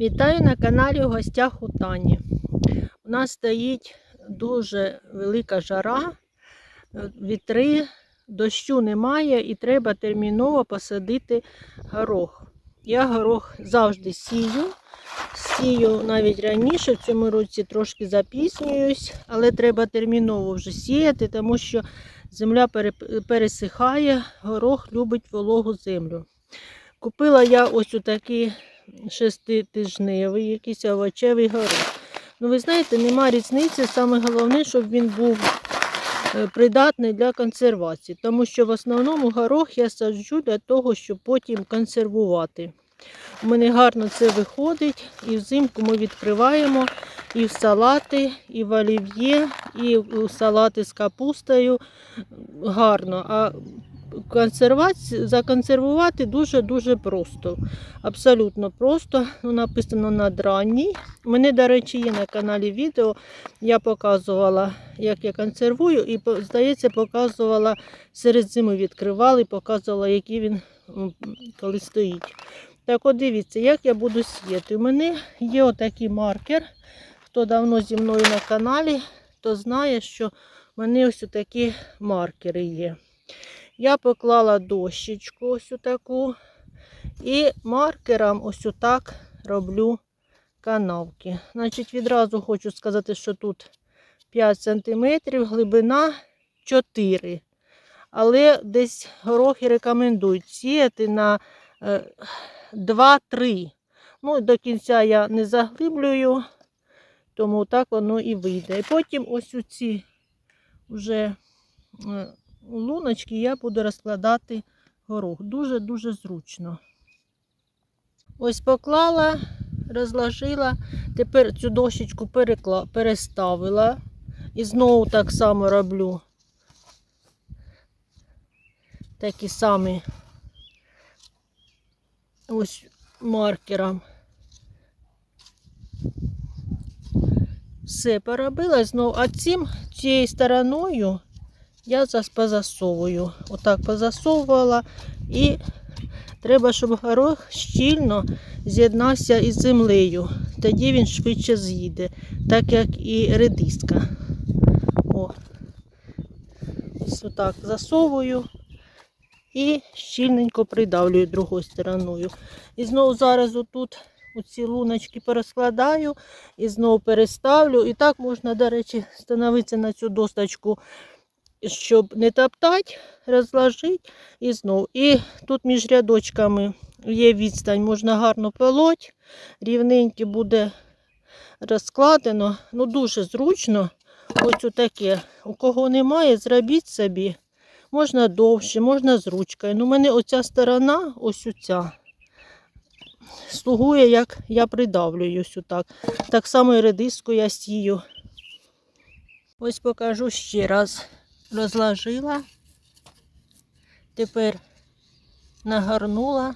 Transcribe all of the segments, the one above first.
Вітаю на каналі в гостях у Тані. У нас стоїть дуже велика жара, вітри, дощу немає і треба терміново посадити горох. Я горох завжди сію. Сію навіть раніше, в цьому році трошки запізнююсь, але треба терміново вже сіяти, тому що земля пересихає, горох любить вологу землю. Купила я ось отакий шеститижневий, якийсь овочевий горох. Ну, ви знаєте, нема різниці. Саме головне, щоб він був е, придатний для консервації. Тому що в основному горох я саджу для того, щоб потім консервувати. У мене гарно це виходить. І взимку ми відкриваємо і в салати, і в олів'є, і в салати з капустою. Гарно. А законсервувати дуже-дуже просто. Абсолютно просто. Ну, написано надранній. У мене, до речі, є на каналі відео. Я показувала, як я консервую, і, здається, показувала серед зими відкривала і показувала, який він коли стоїть. Так от дивіться, як я буду сіяти. У мене є отакий маркер. Хто давно зі мною на каналі, то знає, що в мене ось такі маркери є. Я поклала дощечку ось таку. І маркером ось отак роблю канавки. Значить, відразу хочу сказати, що тут 5 см, глибина 4 Але десь горохи рекомендують сіяти на е, 2-3. Ну, до кінця я не заглиблюю, тому так воно і вийде. І потім ось ці вже е, луночки я буду розкладати горох. Дуже-дуже зручно. Ось поклала, розложила. Тепер цю дощечку перекла, переставила. І знову так само роблю. Такі самі ось маркером. Все поробила знову, а цим цією стороною я зас- позасовую. Отак позасовувала і треба, щоб горох щільно з'єднався із землею. Тоді він швидше з'їде, так як і редиска. О. Ось отак засовую і щільненько придавлюю другою стороною. І знову зараз отут оці луночки перескладаю і знову переставлю. І так можна, до речі, становитися на цю досточку, щоб не топтати, розложити і знову. І тут між рядочками є відстань, можна гарно полоть, рівненьке буде розкладено. Ну, дуже зручно. Ось таке. У кого немає, зробіть собі. Можна довше, можна з ручкою. Ну, у мене оця сторона, ось оця, слугує, як я придавлюю ось отак. Так само і редиску я сію. Ось покажу ще раз. Розложила. Тепер нагорнула.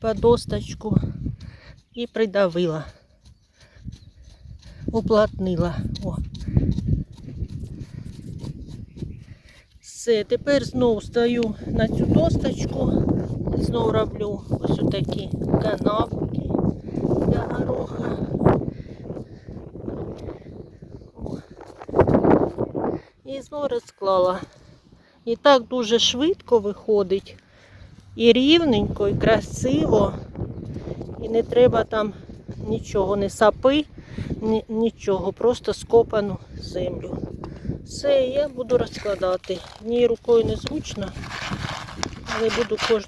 По досточку і придавила. Уплотнила. О. Все, тепер знову стою на цю досточку, знову роблю ось такі канавки для гороха. І знову розклала. І так дуже швидко виходить. І рівненько, і красиво. І не треба там нічого, не сапи, ні, нічого, просто скопану землю. Все, я буду розкладати. Ні рукою незручно, але буду кож...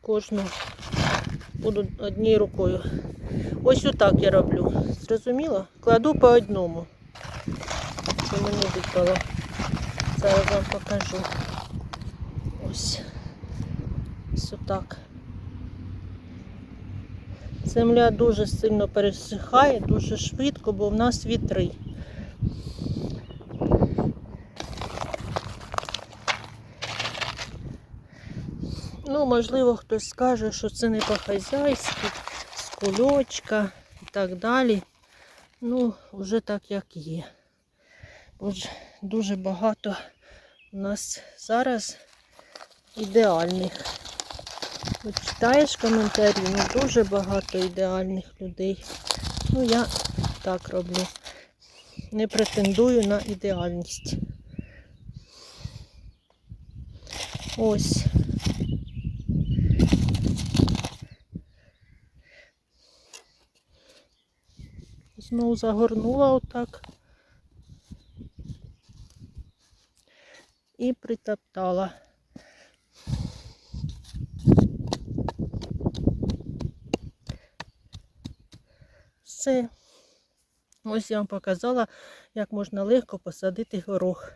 кожну буду однією рукою. Ось отак я роблю. Зрозуміло? Кладу по одному. Щоб мені випало. Зараз вам покажу. Ось. Ось отак. Земля дуже сильно пересихає, дуже швидко, бо в нас вітри. Ну, можливо, хтось скаже, що це не по-хазяйськи, з кульочка і так далі. Ну, вже так, як є. Ж дуже багато у нас зараз ідеальних От читаєш коментарі, ну дуже багато ідеальних людей. Ну, я так роблю. Не претендую на ідеальність. Ось. Знову загорнула отак. І притоптала. Все. Ось я вам показала, як можна легко посадити горох.